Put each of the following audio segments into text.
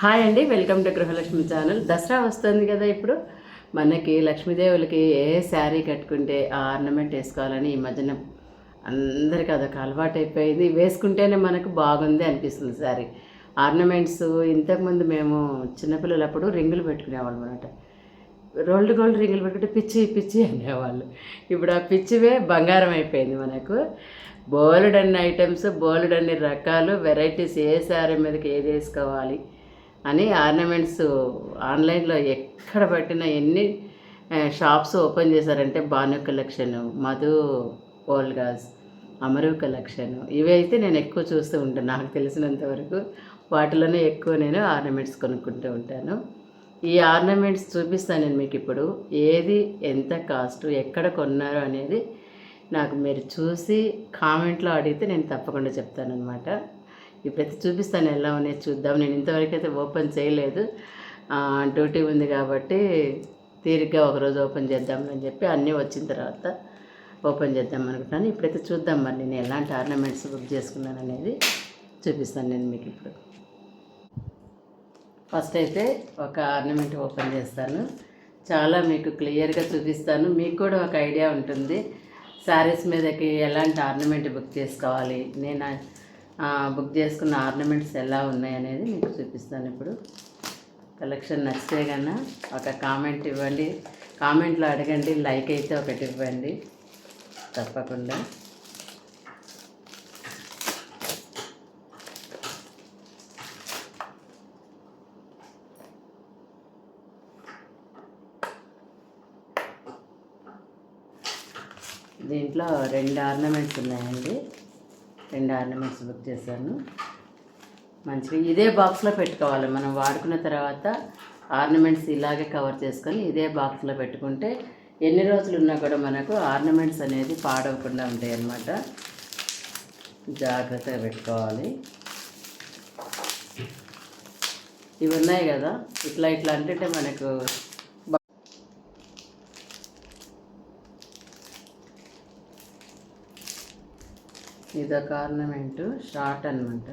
Hi అండి welcome to Gruhalakshmi channel. Dasara వస్తుంది కదా ఇప్పుడు. మనకి లక్ష్మీదేవులకి ఏ శారీ కట్టుకుంటే ఆ ఆర్నమెంట్ వేసుకోవాలని ఈ మధ్యన అందరికీ అదొక అలవాటు అయిపోయింది వేసుకుంటేనే మనకు బాగుంది అనిపిస్తుంది శారీ. ఆర్నమెంట్స్ ఇంతకుముందు మేము చిన్నపిల్లలప్పుడు రింగులు పెట్టుకునేవాళ్ళం అనమాట రోల్డ్ గోల్డ్ రింగులు పెట్టుకుంటే పిచ్చి పిచ్చి అనేవాళ్ళు. ఇప్పుడు ఆ పిచ్చివే బంగారం అయిపోయింది మనకు. బోలెడ్ అన్ని ఐటమ్స్ బోలెడ్ అన్ని రకాలు వెరైటీస్ ఏ శారీ మీదకి ఏది వేసుకోవాలి? అని ఆర్నమెంట్స్ ఆన్లైన్లో ఎక్కడ పట్టినా ఎన్ని షాప్స్ ఓపెన్ చేశారంటే Bhanu collection Madhu Olga's అమరు collection ఇవి అయితే నేను ఎక్కువ చూస్తూ ఉంటాను నాకు తెలిసినంత వరకు. వాటిలోనే ఎక్కువ నేను ఆర్నమెంట్స్ కొనుక్కుంటూ ఉంటాను. ఈ ఆర్నమెంట్స్ చూపిస్తాను నేను మీకు ఇప్పుడు. ఏది ఎంత కాస్ట్ ఎక్కడ కొన్నారు అనేది నాకు మీరు చూసి కామెంట్లో అడిగితే నేను తప్పకుండా చెప్తానమాట ఇప్పుడైతే చూపిస్తాను ఎలా ఉన్నాయి చూద్దాం. నేను ఇంతవరకు అయితే ఓపెన్ చేయలేదు. డ్యూటీ ఉంది కాబట్టి తీరిగ్గా ఒకరోజు ఓపెన్ చేద్దామని చెప్పి అన్నీ వచ్చిన తర్వాత ఓపెన్ చేద్దాం అనుకుంటున్నాను. ఇప్పుడైతే చూద్దాం మరి నేను ఎలాంటి ఆర్నమెంట్స్ బుక్ చేసుకున్నాను అనేది చూపిస్తాను నేను మీకు ఇప్పుడు. ఫస్ట్ అయితే ఒక ఆర్నమెంట్ ఓపెన్ చేస్తాను. చాలా మీకు క్లియర్గా చూపిస్తాను. మీకు కూడా ఒక ఐడియా ఉంటుంది. శారీస్ మీదకి ఎలాంటి ఆర్నమెంట్ బుక్ చేసుకోవాలి? నేను బుక్ చేసుకున్న ఆర్నమెంట్స్ ఎలా ఉన్నాయి అనేది మీకు చూపిస్తాను ఇప్పుడు. కలెక్షన్ నచ్చితే కన్నా ఒక కామెంట్ ఇవ్వండి. కామెంట్లో అడగండి లైక్ అయితే ఒకటి ఇవ్వండి. తప్పకుండా. దీంట్లో రెండు ఆర్నమెంట్స్ ఉన్నాయండి. రెండు ఆర్నమెంట్స్ బుక్ చేశాను. మంచిగా ఇదే బాక్స్లో పెట్టుకోవాలి. మనం వాడుకున్న తర్వాత ఆర్నమెంట్స్ ఇలాగే కవర్ చేసుకొని ఇదే బాక్స్లో పెట్టుకుంటే ఎన్ని రోజులు ఉన్నా కూడా మనకు ఆర్నమెంట్స్ అనేది పాడవకుండా ఉంటాయి అన్నమాట. జాగ్రత్తగా పెట్టుకోవాలి. ఇవి ఉన్నాయి కదా. ఇట్లా ఇట్లా అంటే మనకు ఇదొక ఆర్నమెంట్ షార్ట్ అనమాట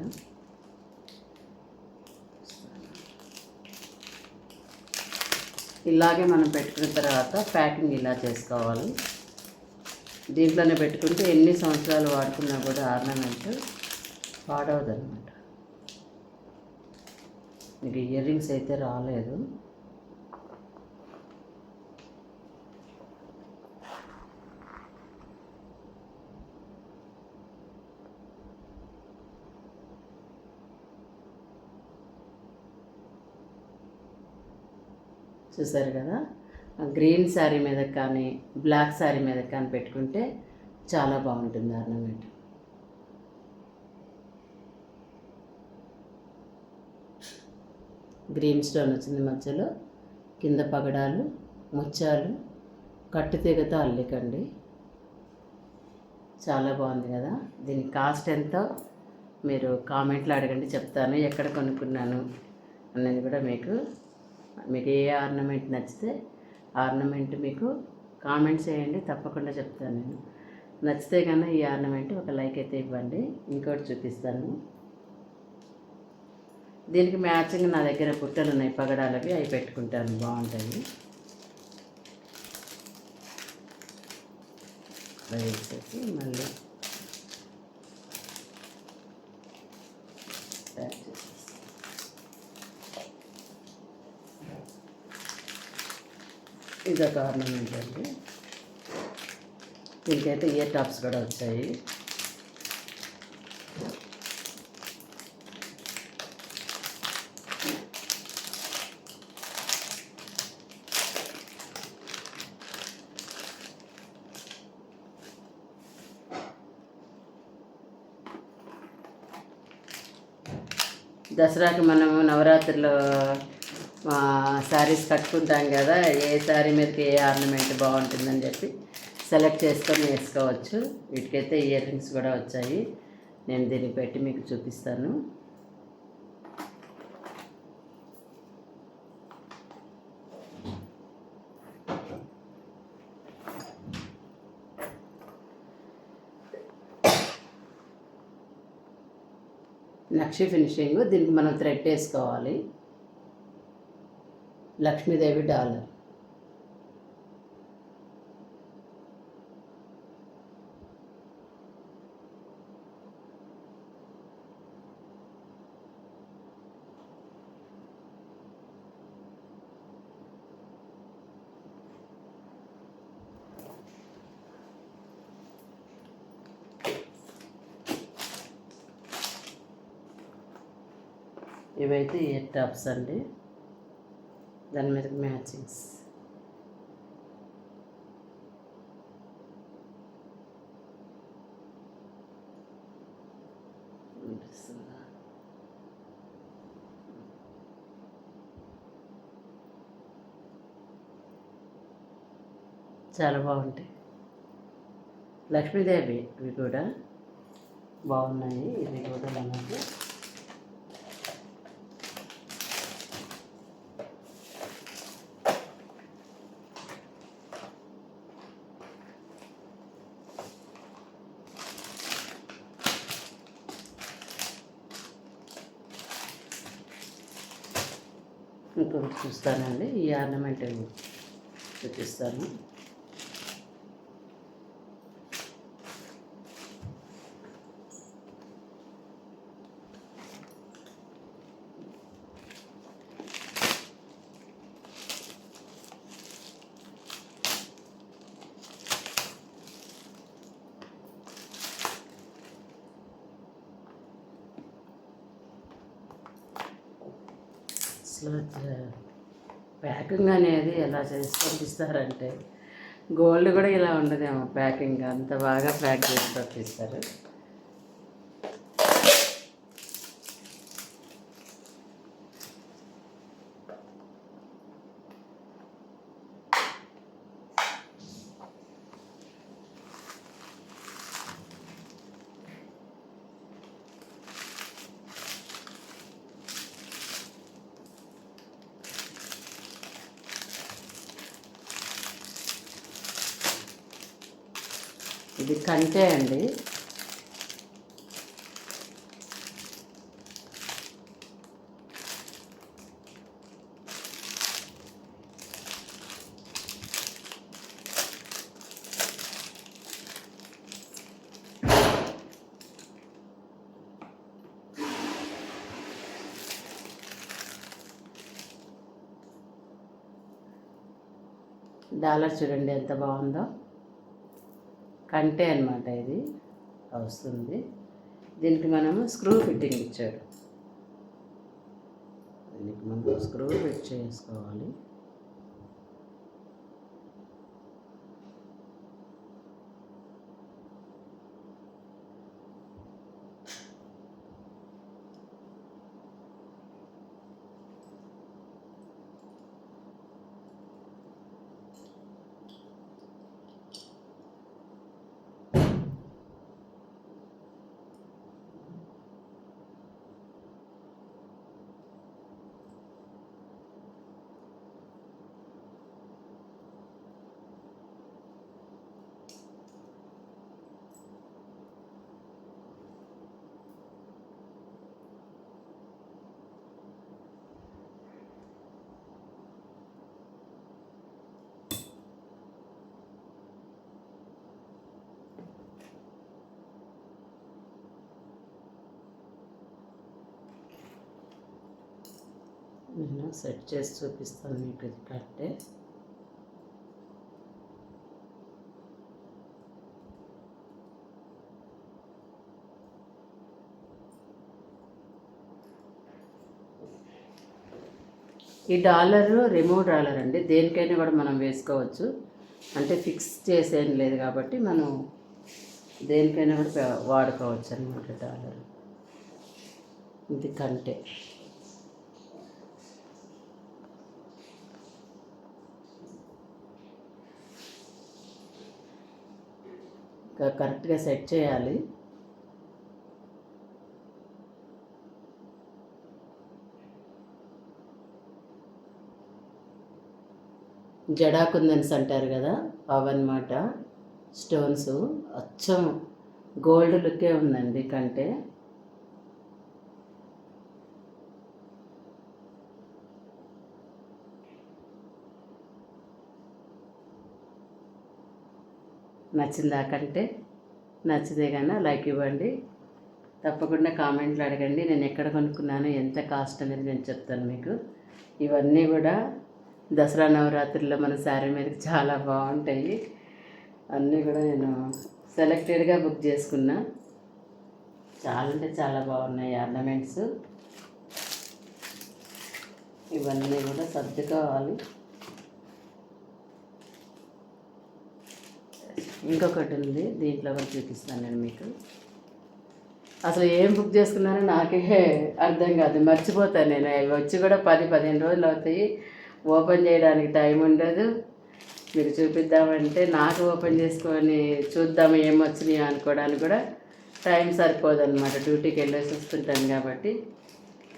ఇలాగే మనం పెట్టుకున్న తర్వాత ప్యాకింగ్ ఇలా చేసుకోవాలి. దీంట్లోనే పెట్టుకుంటే ఎన్ని సంవత్సరాలు వాడుకున్నా కూడా ఆర్నమెంట్ పాడవదు అనమాట మీకు ఇయర్ రింగ్స్ అయితే రాలేదు. చూసారు కదా? గ్రీన్ శారీ మీద కానీ బ్లాక్ శారీ మీద కానీ పెట్టుకుంటే చాలా బాగుంటుంది ఆర్నమెంట్. గ్రీన్ స్టోన్ వచ్చింది మధ్యలో. కింద పగడాలు ముత్యాలు కట్టు తీగతో అల్లికండి. చాలా బాగుంది కదా? దీని కాస్ట్ ఎంతో? మీరు కామెంట్లో అడగండి చెప్తాను. ఎక్కడ కొనుక్కున్నాను? అనేది కూడా మీకు మీకు ఏ ఆర్నమెంట్ నచ్చితే ఆర్నమెంట్ మీకు కామెంట్స్ చేయండి తప్పకుండా చెప్తాను నేను. నచ్చితే కన్నా ఈ ఆర్నమెంట్ ఒక లైక్ అయితే ఇవ్వండి ఇంకోటి చూపిస్తాను. దీనికి మ్యాచింగ్ నా దగ్గర పుట్టలు ఉన్నాయి పగడాలవి అవి పెట్టుకుంటాను బాగుంటాయి. వేసేసి మళ్ళీ ప్యాక్ చేసేసి ఇదొక ఆర్నమెంట్ అండి దీనికైతే ఇయర్ టాప్స్ కూడా వచ్చాయి. దసరాకి మనము నవరాత్రిలో శారీస్ కట్టుకుంటాం కదా ఏ శారీ మీదకి ఏ ఆర్నమెంట్ బాగుంటుందని చెప్పి సెలెక్ట్ చేసుకొని వేసుకోవచ్చు. వీటికైతే ఇయర్ రింగ్స్ కూడా వచ్చాయి. నేను దీన్ని పెట్టి మీకు చూపిస్తాను. నక్షి ఫినిషింగ్ దీనికి మనం థ్రెడ్ వేసుకోవాలి. లక్ష్మీదేవి డాలర్. ఇవైతే ఎయిర్ టాప్స్ అండి. దాని మీద మ్యాచింగ్స్. అనిపిస్తుందా? చాలా బాగుంటాయి. లక్ష్మీదేవి ఇవి కూడా బాగున్నాయి. ఇవి కూడా మనకి చూపిస్తానండి ఈ ఆర్నమెంట్ చూపిస్తాను. అసలు ప్యాకింగ్ అనేది ఎలా చేసి పంపిస్తారంటే గోల్డ్ కూడా ఇలా ఉండదేమో ప్యాకింగ్. అంత బాగా ప్యాక్ చేసి పంపిస్తారు ఇది కంటే అండి. డాలర్ చూడండి ఎంత బాగుందో. కంటే అనమాట ఇది. వస్తుంది. దీనికి మనము స్క్రూ ఫిట్టింగ్ ఇచ్చాడు. దీనికి మనం స్క్రూ ఫిట్ చేసుకోవాలి. నేను సెట్ చేసి చూపిస్తాను మీకు ఇది కట్టే ఈ డాలర్ రిమూవ్ డాలర్ అండి. దేనికైనా కూడా మనం వేసుకోవచ్చు. అంటే ఫిక్స్ చేసేం లేదు కాబట్టి మనం దేనికైనా కూడా వాడుకోవచ్చు అనమాట డాలర్. ఇది కంటే. కరెక్ట్గా సెట్ చేయాలి. జడాకుందన్స్ అంటారు కదా అవన్నమాట. స్టోన్స్ అచ్చం గోల్డ్ లుక్కే ఉందండి కంటే. నచ్చిందాకంటే నచ్చితే కన్నా లైక్ ఇవ్వండి. తప్పకుండా కామెంట్లు అడగండి. నేను ఎక్కడ కొనుక్కున్నాను ఎంత కాస్ట్ అనేది నేను చెప్తాను మీకు. ఇవన్నీ కూడా దసరా నవరాత్రుల్లో మన శారీ మీదకి చాలా బాగుంటాయి. అన్నీ కూడా నేను సెలెక్టెడ్గా బుక్ చేసుకున్నా. చాలా అంటే చాలా బాగున్నాయి ఆర్నమెంట్స్. ఇవన్నీ కూడా సర్దుకోవాలి. ఇంకొకటి ఉంది దీంట్లో కూడా చూపిస్తాను నేను మీకు. అసలు ఏం బుక్ చేసుకున్నానో నాకే అర్థం కాదు మర్చిపోతాను నేను. అవి వచ్చి కూడా పది పదిహేను రోజులు అవుతాయి. ఓపెన్ చేయడానికి టైం ఉండదు. మీకు చూపిద్దామంటే నాకు ఓపెన్ చేసుకొని చూద్దాము ఏం వచ్చినాయో అనుకోవడానికి కూడా టైం సరిపోదన్నమాట. డ్యూటీకి వెళ్ళేసి వస్తుంటాను కాబట్టి.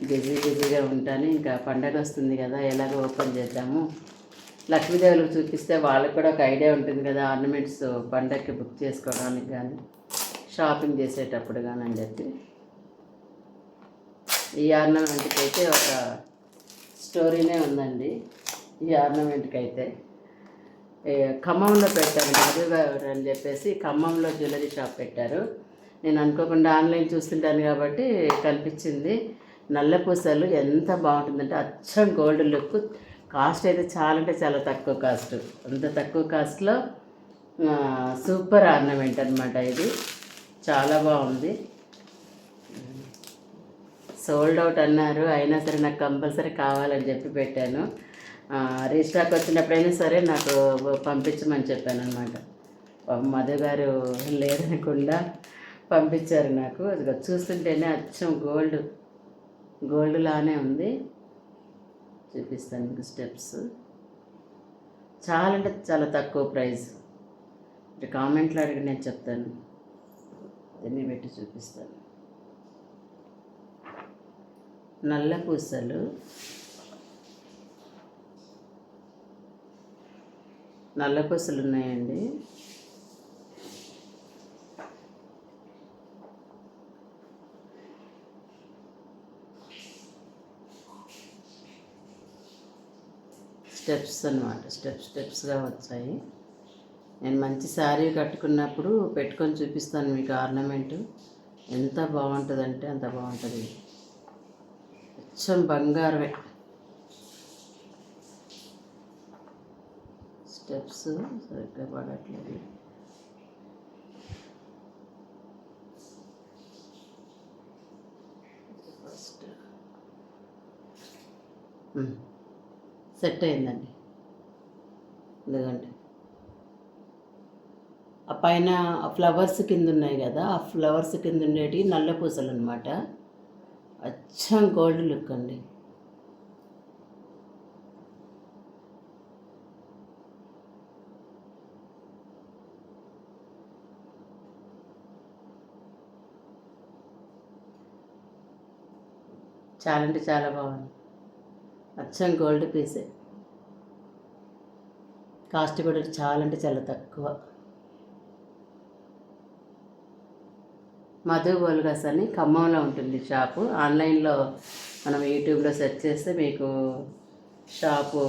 బిజీ బిజీగా ఉంటాను. ఇంకా పండగ వస్తుంది కదా ఎలాగో ఓపెన్ చేద్దాము. లక్ష్మీదేవులకు చూపిస్తే వాళ్ళకి కూడా ఒక ఐడియా ఉంటుంది కదా ఆర్నమెంట్స్ పండగకి బుక్ చేసుకోవడానికి కానీ షాపింగ్ చేసేటప్పుడు కానీ అని చెప్పి. ఈ ఆర్నమెంట్కి అయితే ఒక స్టోరీనే ఉందండి. ఈ ఆర్నమెంట్కి అయితే ఖమ్మంలో పెట్టారు మధుగారు అని చెప్పేసి ఖమ్మంలో జ్యువెలరీ షాప్ పెట్టారు. నేను అనుకోకుండా ఆన్లైన్ చూస్తుంటాను కాబట్టి కనిపించింది. నల్ల పూసలు ఎంత బాగుంటుందంటే అచ్చం గోల్డ్ లుక్. కాస్ట్ అయితే చాలా అంటే చాలా తక్కువ కాస్ట్. అంత తక్కువ కాస్ట్లో సూపర్ ఆర్నమెంట్ అనమాట ఇది. చాలా బాగుంది. సోల్డ్ అవుట్ అన్నారు. అయినా సరే నాకు కంపల్సరీ కావాలని చెప్పి పెట్టాను. ఆ, రీస్టాక్ వచ్చినప్పుడైనా సరే నాకు పంపించమని చెప్పాను అనమాట మధు గారు లేదనకుండా పంపించారు నాకు. అది చూస్తుంటేనే అచ్చం గోల్డ్. గోల్డ్ లానే ఉంది. చూపిస్తాను మీకు స్టెప్స్ చాలా అంటే చాలా తక్కువ ప్రైస్ అంటే కామెంట్లు అడిగి నేను చెప్తాను. దీన్ని పెట్టి చూపిస్తాను. నల్ల పూసలు. నల్ల పూసలు ఉన్నాయండి. స్టెప్స్ అన్నమాట. స్టెప్ స్టెప్స్గా వచ్చాయి. నేను మంచి శారీ కట్టుకున్నప్పుడు పెట్టుకొని చూపిస్తాను మీకు ఆర్నమెంట్. ఎంత బాగుంటుందంటే అంత బాగుంటుంది. కొంచెం బంగారమే. స్టెప్స్ సరిగ్గా పడట్లేదు. ఫస్ట్. సెట్ అయిందండి. ఎందుకంటే ఆ పైన ఆ ఫ్లవర్స్ కింద ఉన్నాయి కదా ఆ ఫ్లవర్స్ కింద ఉండేటి నల్ల పూసలు అనమాట అచ్చం గోల్డ్ లుక్ అండి. చాలా అంటే చాలా బాగుంది. అచ్చం గోల్డ్ పీసే కాస్ట్ కూడా చాలా అంటే చాలా తక్కువ. మధు బోల్గాస్ అని ఖమ్మంలో ఉంటుంది షాపు. ఆన్లైన్లో మనం యూట్యూబ్లో సెర్చ్ చేస్తే మీకు షాపు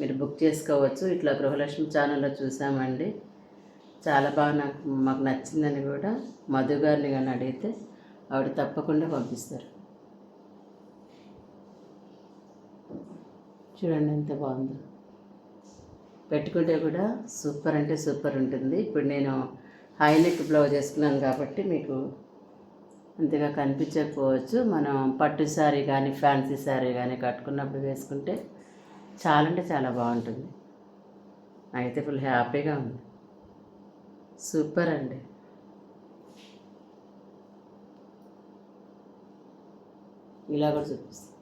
మీరు బుక్ చేసుకోవచ్చు. ఇట్లా గృహలక్ష్మి ఛానల్లో చూసామండి. చాలా బాగా నాకు మాకు నచ్చిందని కూడా మధు గారిని కానీ అడిగితే ఆవిడ తప్పకుండా పంపిస్తారు. చూడండి ఎంత బాగుందో. పెట్టుకుంటే కూడా సూపర్ అంటే సూపర్ ఉంటుంది. ఇప్పుడు నేను హై నెక్ బ్లౌజ్ వేసుకున్నాను కాబట్టి మీకు అంతగా కనిపించకపోవచ్చు. మనం పట్టు శారీ కానీ ఫ్యాన్సీ శారీ కానీ కట్టుకున్నప్పుడు వేసుకుంటే చాలా అంటే చాలా బాగుంటుంది. అయితే ఫుల్ హ్యాపీగా ఉంది. సూపర్ అండి. ఇలా కూడా చూపిస్తాను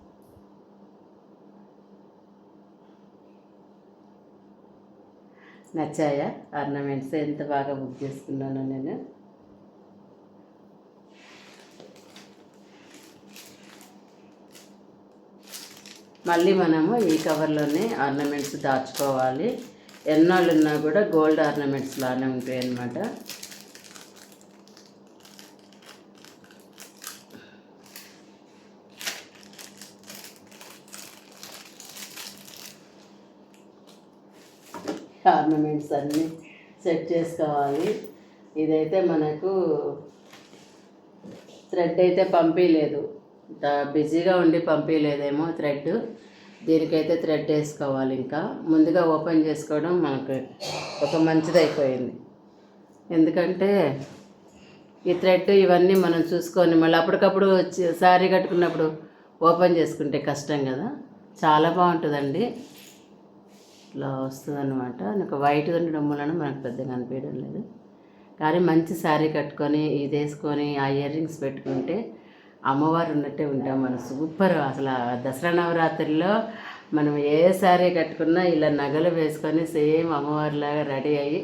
నచ్చాయా? ఆర్నమెంట్స్ ఎంత బాగా బుక్ చేసుకున్నాను నేను. మళ్ళీ మనము ఈ కవర్లోనే ఆర్నమెంట్స్ దాచుకోవాలి. ఎన్నాళ్ళు ఉన్నా కూడా గోల్డ్ ఆర్నమెంట్స్ లానే ఉంటాయి అన్నమాట ఆర్నమెంట్స్ అన్నీ సెట్ చేసుకోవాలి. ఇదైతే మనకు థ్రెడ్ అయితే పంపించలేదు బిజీగా ఉండి పంపించలేదేమో థ్రెడ్. దీనికైతే థ్రెడ్ వేసుకోవాలి ఇంకా. ముందుగా ఓపెన్ చేసుకోవడం మనకు ఒక మంచిది అయిపోయింది ఎందుకంటే ఈ థ్రెడ్ ఇవన్నీ మనం చూసుకొని మళ్ళీ అప్పటికప్పుడు శారీ కట్టుకున్నప్పుడు ఓపెన్ చేసుకుంటే కష్టం కదా. చాలా బాగుంటుందండి. ఇట్లా వస్తుంది అనమాట నాకు వైట్ ఉండడం వలన మనకు పెద్దగా అనిపించడం లేదు. కానీ మంచి శారీ కట్టుకొని ఇది వేసుకొని ఆ ఇయర్ రింగ్స్ పెట్టుకుంటే అమ్మవారు ఉన్నట్టే ఉంటాం మనం. సూపర్ అసలు దసరా నవరాత్రిలో మనం ఏ శారీ కట్టుకున్నా ఇలా నగలు వేసుకొని సేమ్ అమ్మవారిలాగా రెడీ అయ్యి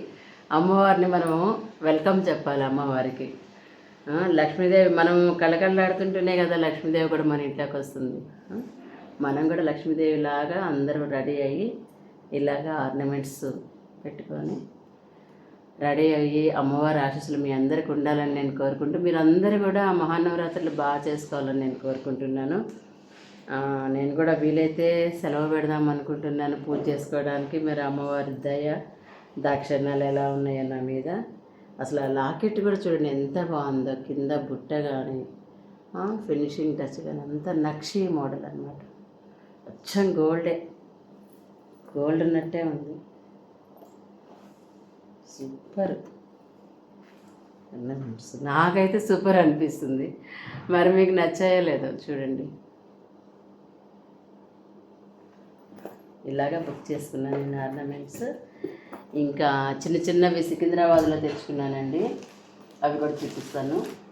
అమ్మవారిని మనం వెల్కమ్ చెప్పాలి అమ్మవారికి. లక్ష్మీదేవి మనం కళకళలాడుతుంటేనే కదా లక్ష్మీదేవి కూడా మన ఇంట్లోకి వస్తుంది. మనం కూడా లక్ష్మీదేవి లాగా అందరూ రెడీ అయ్యి ఇలాగా ఆర్నమెంట్స్ పెట్టుకొని రెడీ అయ్యి అమ్మవారి ఆశీస్సులు మీ అందరికి ఉండాలని నేను కోరుకుంటూ మీరు అందరూ కూడా ఆ మహానవరాత్రులు బాగా చేసుకోవాలని నేను కోరుకుంటున్నాను. నేను కూడా వీలైతే సెలవు పెడదాం అనుకుంటున్నాను పూజ చేసుకోవడానికి. మీరు అమ్మవారి దయ దాక్షణాలు ఎలా ఉన్నాయో నా మీద. అసలు ఆ లాకెట్ కూడా చూడండి ఎంత బాగుందో. కింద బుట్ట కానీ ఫినిషింగ్ టచ్ కానీ అంత నక్షి మోడల్ అనమాట అచ్చం గోల్డే. గోల్డ్ ఉన్నట్టే ఉంది. సూపర్. నాకైతే సూపర్ అనిపిస్తుంది. మరి మీకు నచ్చాయో లేదో చూడండి. ఇలాగా బుక్ చేసుకున్నాను నేను ఆర్నమెంట్స్. ఇంకా చిన్న చిన్నవి సికింద్రాబాద్లో తెచ్చుకున్నానండి. అవి కూడా చూపిస్తాను.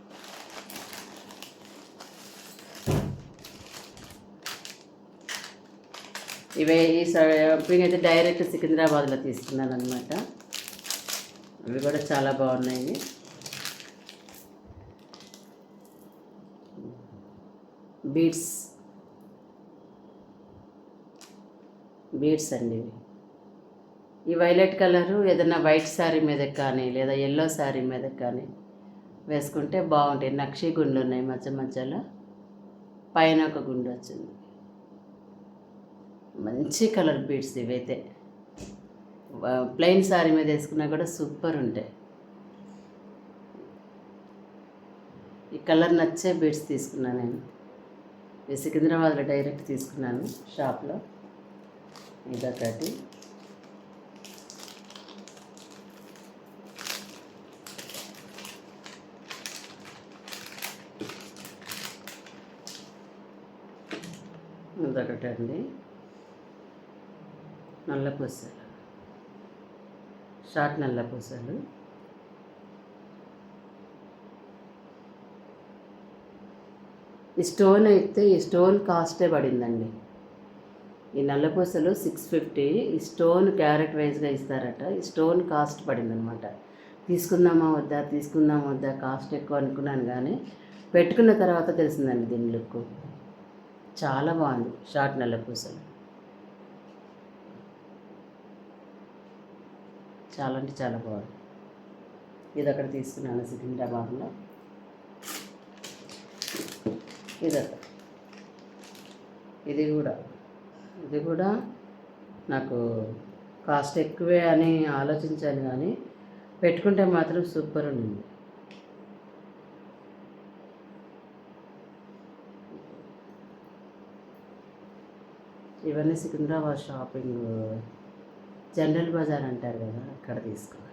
ఇవే ఈ షాపింగ్ అయితే డైరెక్ట్ సికింద్రాబాద్లో తీసుకున్నాను అనమాట అవి కూడా చాలా బాగున్నాయి. బీడ్స్ బీడ్స్ అండి ఇవి. ఈ వైలెట్ కలరు ఏదైనా వైట్ శారీ మీద కానీ లేదా ఎల్లో శారీ మీద కానీ వేసుకుంటే బాగుంటాయి. నక్షి గుండ్లు ఉన్నాయి మధ్య మధ్యలో. పైన ఒక గుండు వచ్చింది మంచి కలర్ బీడ్స్ ఇవైతే. ప్లెయిన్ శారీ మీద వేసుకున్నా కూడా సూపర్ ఉంటాయి. ఈ కలర్ నచ్చే బీడ్స్ తీసుకున్నాను నేను. ఇది సికింద్రాబాద్లో డైరెక్ట్ తీసుకున్నాను షాప్లో. ఇదొకటి ఇదొకటి అండి నల్లపూసలు. షార్ట్ నల్లపూసలు. ఈ స్టోన్ అయితే ఈ స్టోన్ కాస్టే పడిందండి. ఈ నల్లపూసలు సిక్స్ ఫిఫ్టీ ఈ స్టోన్ క్యారెట్ వైజ్గా ఇస్తారట. ఈ స్టోన్ కాస్ట్ పడిందనమాట. తీసుకుందామా వద్దా తీసుకుందామా వద్దా కాస్ట్ ఎక్కువ అనుకున్నాను కానీ పెట్టుకున్న తర్వాత తెలిసిందండి దీని లుక్. చాలా బాగుంది షార్ట్ నల్లపూసలు. చాలా అంటే చాలా బాగుంది. ఇది అక్కడ తీసుకున్నాను సికింద్రాబాద్లో. ఇది ఇది కూడా. ఇది కూడా నాకు కాస్ట్ ఎక్కువే అని ఆలోచించాను కానీ పెట్టుకుంటే మాత్రం సూపర్ ఉంది ఇవన్నీ సికింద్రాబాద్ షాపింగ్ జనరల్ బజార్ అంటారు కదా అక్కడ తీసుకున్నాను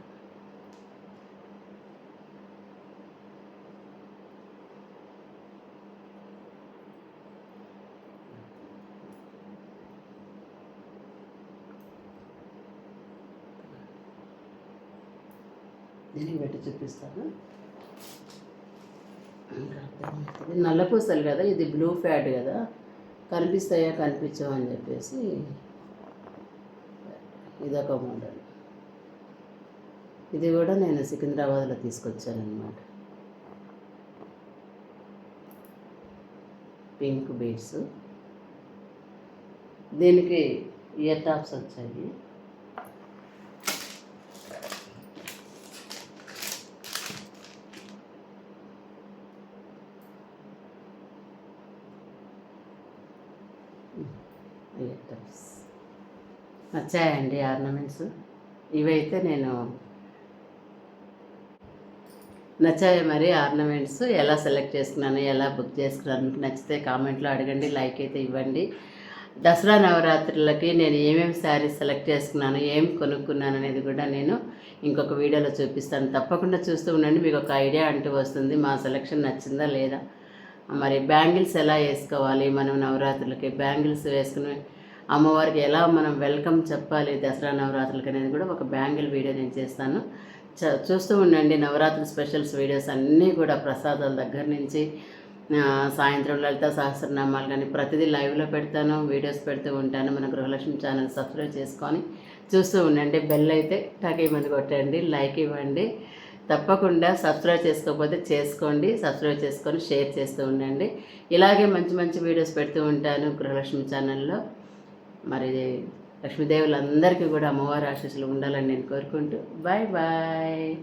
నేను పెట్టి చూపిస్తాను. ఇంకా అర్థమవుతుంది నల్లపూసలు కదా ఇది బ్లూ ఫ్యాట్ కదా. కనిపిస్తాయా కనిపించవు అని చెప్పేసి ఇదొక మోడల్. ఇది కూడా నేను సికింద్రాబాద్లో తీసుకొచ్చాను పింక్ బీడ్స్. దీనికి ఇయర్ టాప్స్ వచ్చాయి. Ear tops. నచ్చాయండి ఆర్నమెంట్స్. ఇవైతే నేను నచ్చాయి మరి ఆర్నమెంట్స్. ఎలా సెలెక్ట్ చేసుకున్నాను ఎలా బుక్ చేసుకున్నాను నచ్చితే కామెంట్లో అడగండి లైక్ అయితే ఇవ్వండి. దసరా నవరాత్రులకి నేను ఏమేమి శారీస్ సెలెక్ట్ చేసుకున్నాను ఏం కొనుక్కున్నాను అనేది కూడా నేను ఇంకొక వీడియోలో చూపిస్తాను. తప్పకుండా చూస్తూ ఉండండి మీకు ఒక ఐడియా అంటూ వస్తుంది మా సెలెక్షన్ నచ్చిందా లేదా. మరి బ్యాంగిల్స్ ఎలా వేసుకోవాలి మనం నవరాత్రులకి బ్యాంగిల్స్ వేసుకుని అమ్మవారికి ఎలా మనం వెల్కమ్ చెప్పాలి దసరా నవరాత్రులకి అనేది కూడా ఒక బ్యాంగిల్ వీడియో నేను చేస్తాను. చ చూస్తూ ఉండండి నవరాత్రి స్పెషల్స్ వీడియోస్ అన్నీ కూడా ప్రసాదాల దగ్గర నుంచి సాయంత్రం లలిత సహస్రనామాలు కానీ ప్రతిదీ లైవ్లో పెడతాను వీడియోస్ పెడుతూ ఉంటాను. మన గృహలక్ష్మి ఛానల్ సబ్స్క్రైబ్ చేసుకొని చూస్తూ ఉండండి. బెల్ అయితే టక్ ఇవ్వండి కొట్టండి లైక్ ఇవ్వండి. తప్పకుండా సబ్స్క్రైబ్ చేసుకోకపోతే చేసుకోండి సబ్స్క్రైబ్ చేసుకొని షేర్ చేస్తూ ఉండండి. ఇలాగే మంచి మంచి వీడియోస్ పెడుతూ ఉంటాను గృహలక్ష్మి ఛానల్లో. మరి లక్ష్మీదేవులందరికీ కూడా అమ్మవారి ఆశీస్సులు ఉండాలని నేను కోరుకుంటూ. Bye bye.